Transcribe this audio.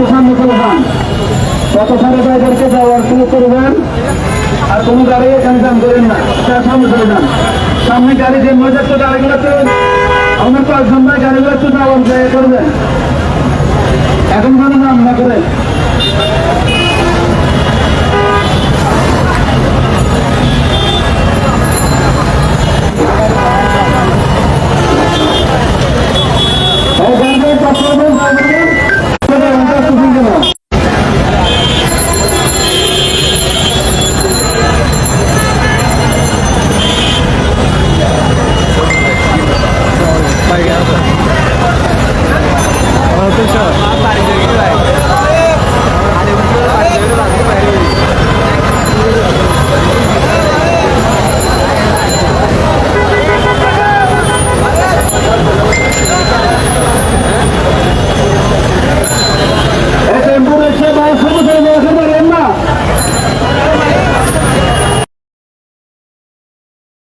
মুসলমান মুসলমান কত সালে ড্রাইভারকে যাওয়ার শুরু করবেন, আর কোনো গাড়ি এখানে দাম করেন না। তার সামনে চলে যান। সামনে গাড়ি যে মজা তো গাড়িগুলো তো আমরা তো সম্ভায় গাড়িগুলো তো দাওয়ার ব্যয় করবেন এখন কোনো নাম না করে। Thank you.